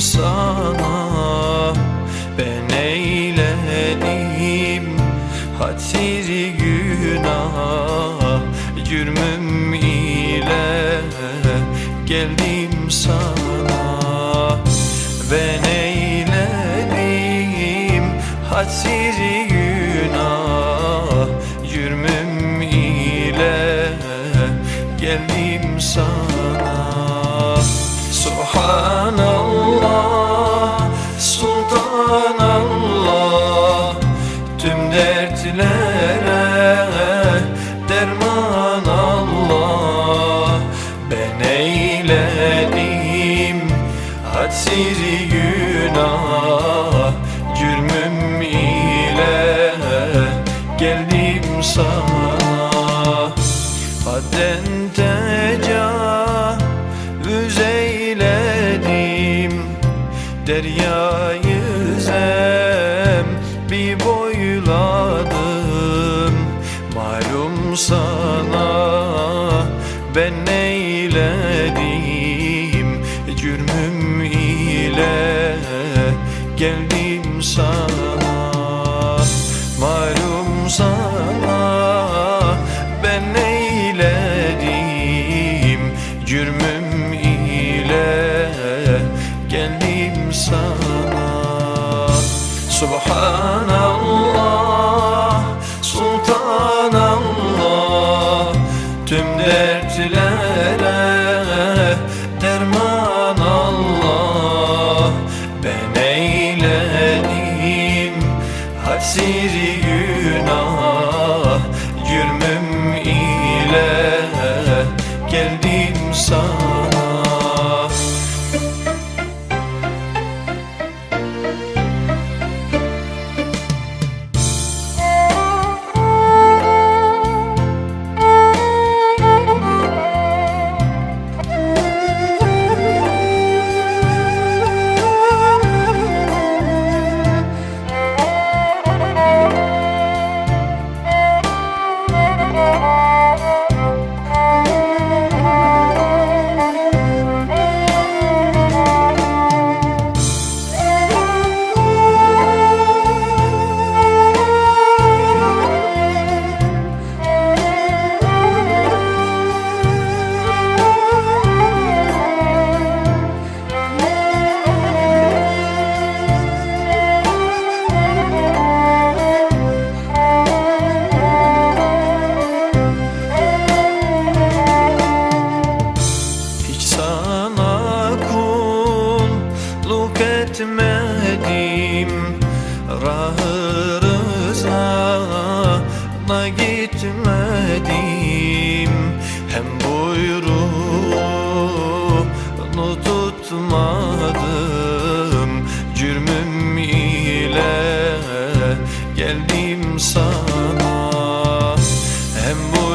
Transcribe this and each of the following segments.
sana. Ben eyledim hatiri günah. Cürmüm ile geldim sana. Ben eyledim hatiri günah. Cürmüm ile geldim sana Subhanallah Sultanallah. Tüm dertlere derman Ben eyledim Hatsiri günah. Cürmüm ile geldim sana. Hadden Deryayı bir boyladım. Malum sana ben neyledim? Cürmüm ile geldim Subhanallah Sultanallah Tüm dertlere derman Allah Ben eyledim Hadsiri etmedim Rahı rızana gitmedim Hem buyruğunu tutmadım Cürmüm ile geldim sana. Hem buyruğunu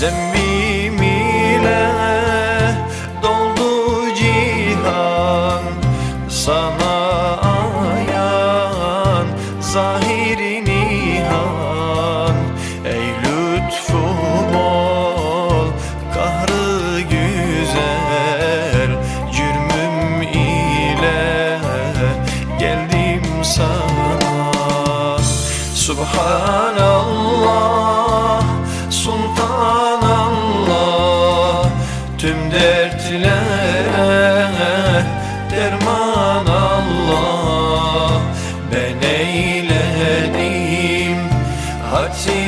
Zembim ile doldu cihan Sana ayan zahiri nihan. Ey lütfu bol kahrı güzel Cürmüm ile geldim sana. Subhanallah Ben eyledim hatiri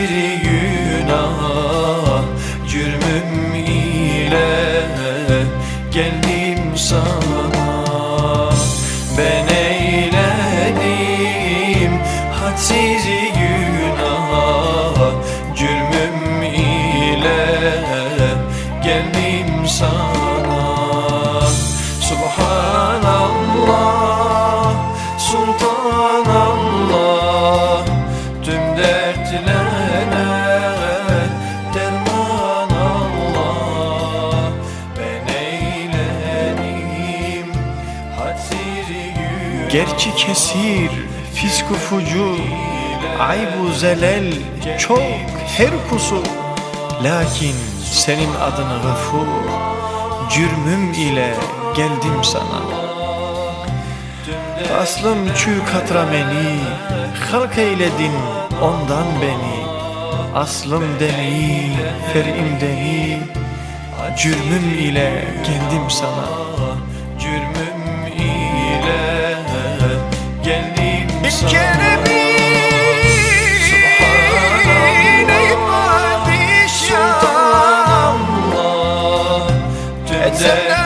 aman Allah Tüm dertlere derman Allah. Ben eğlenim hatiri Gerçi kesir fisku fucur Aybu zelel çok her kusur Lakin senin adın gafur Cürmüm ile geldim sana. Aslım çü katrameni Halk eyledin ondan beni. Aslım deni ferim deni Cürmüm ile geldim sana. Cürmüm ile geldim sana. Sultanallah Tümden